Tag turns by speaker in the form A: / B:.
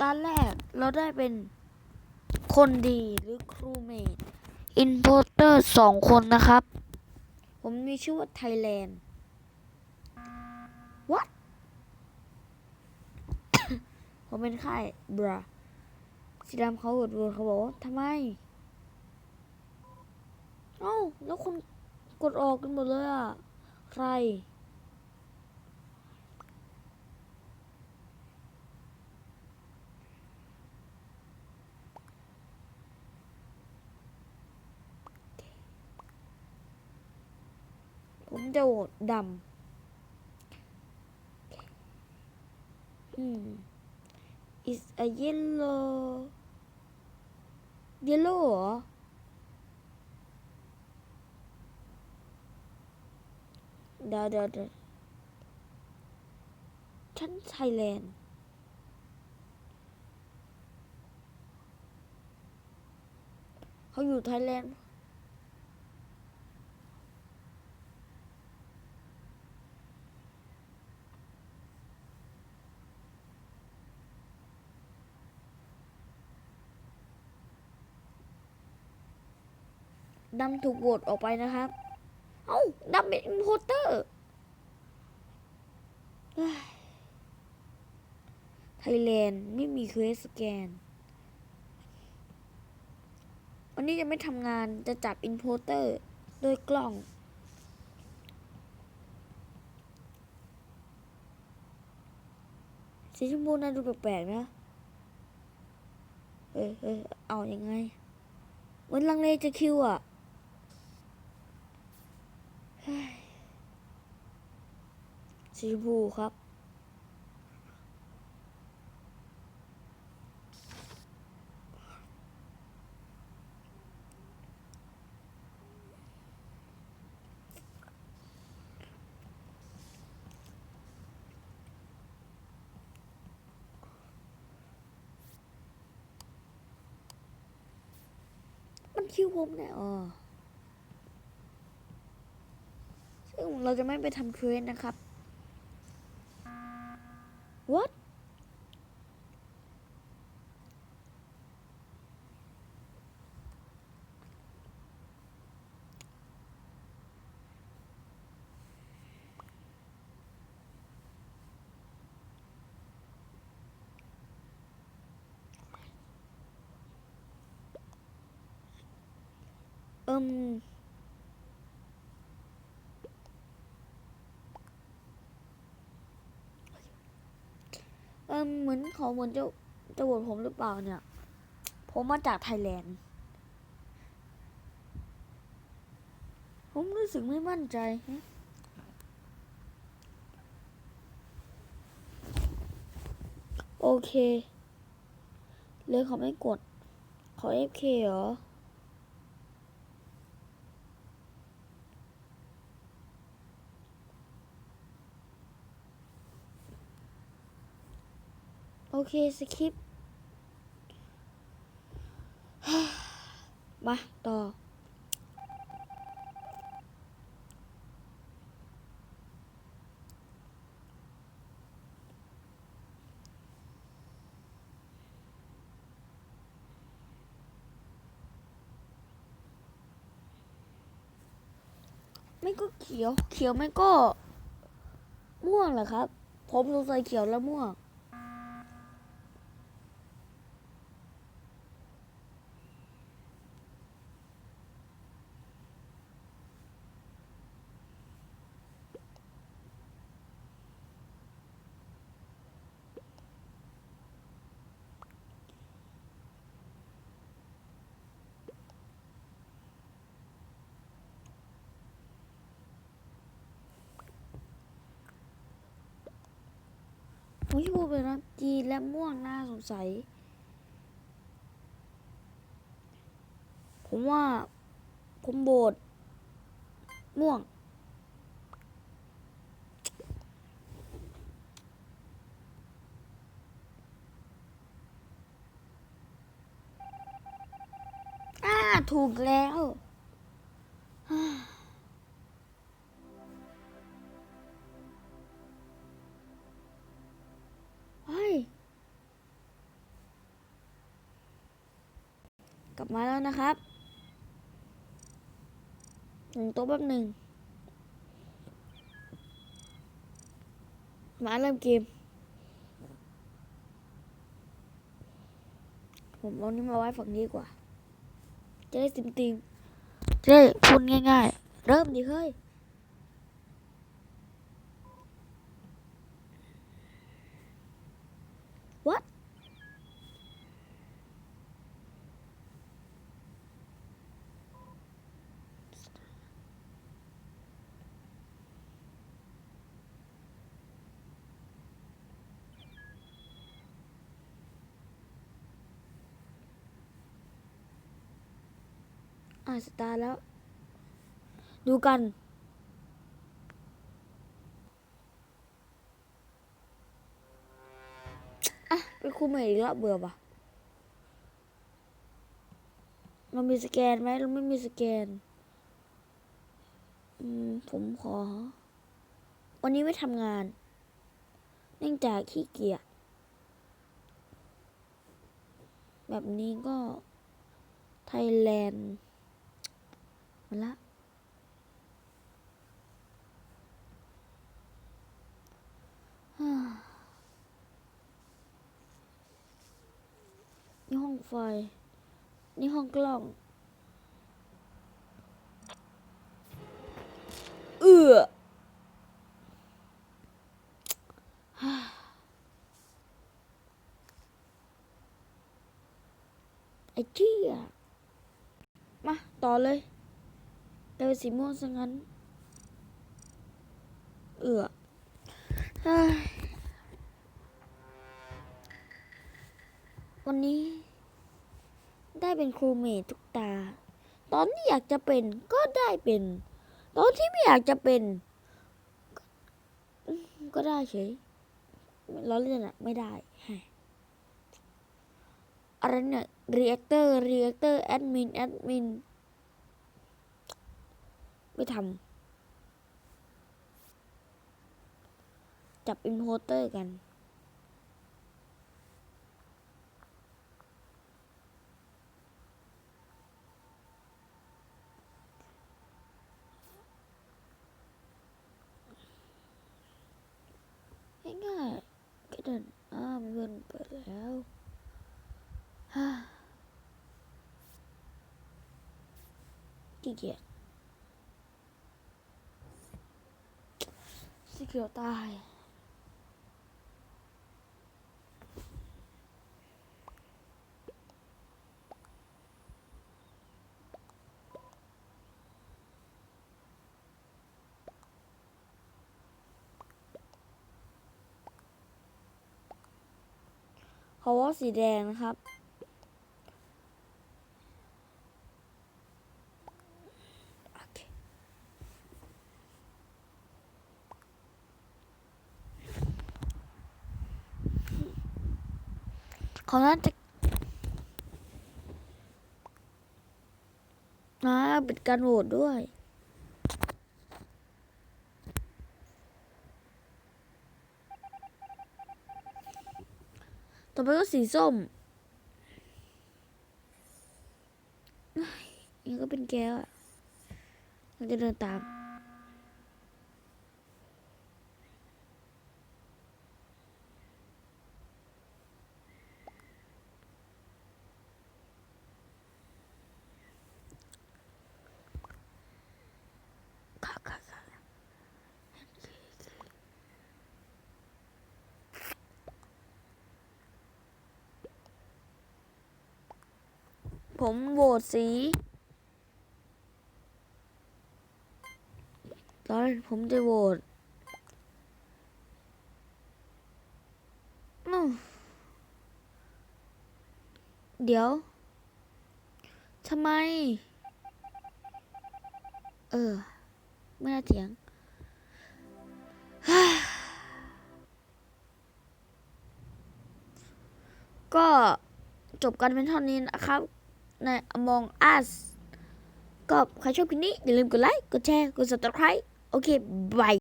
A: ตาแรกเราได้เป็นคนดีหรือครูเมดอินโพเตอร์สองคนนะครับ ผมมีชื่อว่าไทยแลนด์ what ผมเป็นค่ายบราสีดำเขาหดวนเขาบอกว่าทำไม เอ้า แล้วคนกดออกกันหมดเลยอะ ใคร โหวตดำอืม is a yellow yellow เหรอ เดี๋ยวเดี๋ยวเดี๋ยวฉันไทยแลนด์เขาอยู่ไทยแลนด์ ดำถูกโหวตออกไปนะครับ เอ้าดำเป็นอินโพเตอร์ไทยแลนด์ไม่มีเคสสแกน วันนี้จะไม่ทำงานจะจับอินโพเตอร์โดยกล้องสีชมพูน่าดูแปลกๆนะ เออเออเอาอยัางไงเหมือนลังเลจะคิวอะ สีชมพูครับ มันคิวผมเนี่ยอ๋อซึ่ง เราจะไม่ไปทำเควสนะครับ what อิมเอเหมือนเขาเหมือนจะจะโหวตผมหรือเปล่าเนี่ย ผมมาจากไทยแลนด์ ผมรู้สึกไม่มั่นใจฮะโอเค เลยเขาไม่กดขอ FK เหรอ เคสคริปมาต่อ ไม่ก็เขียว เขียวไม่ก็ ม่วงเหรอครับ ผมสงสัยเขียวแล้วม่วง ผมที่พูดไปนะจีและม่วงน่าสงสัย ผมว่า ผมโบดม่วง อ่า ถูกแล้ว กลับมาแล้วนะครับหนึ่งตัวแป๊บหนึ่งมาเริ่มเกม ผมเอานี้มาไว้ฝั่งนี้กว่า จะได้ติมติมจะได้พูดง่ายๆ เริ่มดิเฮ้ย What อ่าสตาร์แล้ว ดูกัน อะไปคุมใหม่อีกแล้วเบื่อปะเรามีสแกนไหมเราไม่มีสแกน อืม ผมขอ วันนี้ไม่ทำงาน เนื่องจากขี้เกียจ แบบนี้ก็ไทยแลนด์ มาละฮ่านี่ห้องไฟนี่ห้ องกล้องเอือฮ่าไอ้เจี้ยมาต่เลยเดินสีม่วงซะงั้น เอือวันนี้ ได้เป็นครูเมททุกตา ตอนที่อยากจะเป็นก็ได้เป็น ตอนที่ไม่อยากจะเป็น ก็ได้เฉยล้อเล่นอะไม่ได้อะไรเนี่ย reactor reactor admin admin ไม่ทำจับ importer กันง่ายๆก็เดิน มีเพื่อนเปิดแล้วฮ่าขี้เกียจ สีเขียวตายเพราะว่าสีแดงนะครับ เขาน่าจะนะปิดการโหวตด้วย ต่อไปก็สีส้มยนี่ก็เป็นแก้วอะเราจะเดินตาม ค่ะค่ะค่ะ ผมโหวตสีตอนผมจะโหวตเดี๋ยว ทำไม เออ ไม่น่าเถียงก็จบกันเป็นเท่านี้นะครับ ใน Among Us ก็ใครชอบคลิปนี้ อย่าลืมกดไลค์ กดแชร์ กด subscribe โอเค บาย